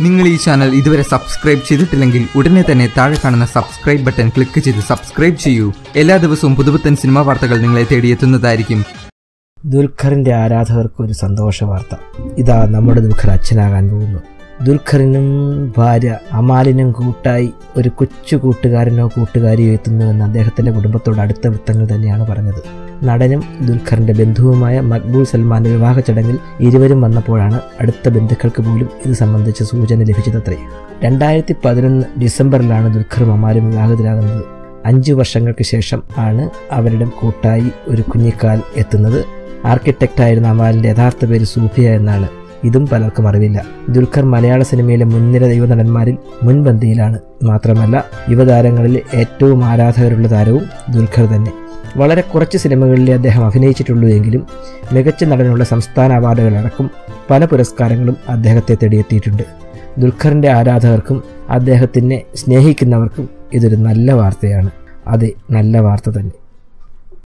നിങ്ങൾ ഈ ചാനൽ ഇതുവരെ സബ്സ്ക്രൈബ് ചെയ്തിട്ടില്ലെങ്കിൽ ഉടനെ തന്നെ താഴെ കാണുന്ന സബ്സ്ക്രൈബ് ബട്ടൺ ക്ലിക്ക് ചെയ്ത് സബ്സ്ക്രൈബ് ചെയ്യൂ. എല്ലാ ദിവസവും പുതുപുത്തൻ സിനിമാ വാർത്തകൾ നിങ്ങളെ തേടിയെത്തുന്നതായിരിക്കും. ദുൽഖറിന്റെ ആരാധകർക്ക് ഒരു സന്തോഷ വാർത്ത. ഇതാ നമ്മുടെ ദുൽഖർ അച്ഛനാകാൻ പോകുന്നു. ദുൽഖറിനും ഭാര്യ അമാലിനും കൂട്ടായി ഒരു കൊച്ചു കൂട്ടുകാരനോ കൂട്ടുകാരിയോ എത്തുന്നുവെന്ന് അദ്ദേഹത്തിന്റെ കുടുംബത്തോട് അടുത്ത വൃത്തങ്ങൾ തന്നെയാണ് പറഞ്ഞത്. നടനും ദുൽഖറിന്റെ ബന്ധുവുമായ മക്ബൂൽ സൽമാന്റെ വിവാഹ ചടങ്ങിൽ ഇരുവരും വന്നപ്പോഴാണ് അടുത്ത ബന്ധുക്കൾക്ക് പോലും ഇത് സംബന്ധിച്ച സൂചന ലഭിച്ചതത്രേ. രണ്ടായിരത്തി പതിനൊന്ന് ഡിസംബറിലാണ് ദുൽഖറും അമാരും വിവാഹിതരാകുന്നത്. അഞ്ചു വർഷങ്ങൾക്ക് ശേഷം ആണ് അവരുടെ കൂട്ടായി ഒരു കുഞ്ഞിക്കാൽ എത്തുന്നത്. ആർക്കിടെക്റ്റായിരുന്ന അമാലിന്റെ യഥാർത്ഥ പേര് സൂഫിയ എന്നാണ്. ഇതും പലർക്കും അറിവില്ല. ദുൽഖർ മലയാള സിനിമയിലെ മുൻനിര ദൈവനടന്മാരിൽ മുൻപന്തിയിലാണ്. മാത്രമല്ല യുവതാരങ്ങളിൽ ഏറ്റവും ആരാധകരുള്ള താരവും ദുൽഖർ തന്നെ. വളരെ കുറച്ച് സിനിമകളിലെ അദ്ദേഹം അഭിനയിച്ചിട്ടുള്ളൂ എങ്കിലും മികച്ച നടനുള്ള സംസ്ഥാന അവാർഡുകളടക്കം പല പുരസ്കാരങ്ങളും അദ്ദേഹത്തെ തേടിയെത്തിയിട്ടുണ്ട്. ദുൽഖറിന്റെ ആരാധകർക്കും അദ്ദേഹത്തിനെ സ്നേഹിക്കുന്നവർക്കും ഇതൊരു നല്ല വാർത്തയാണ്. അതെ നല്ല വാർത്ത തന്നെ.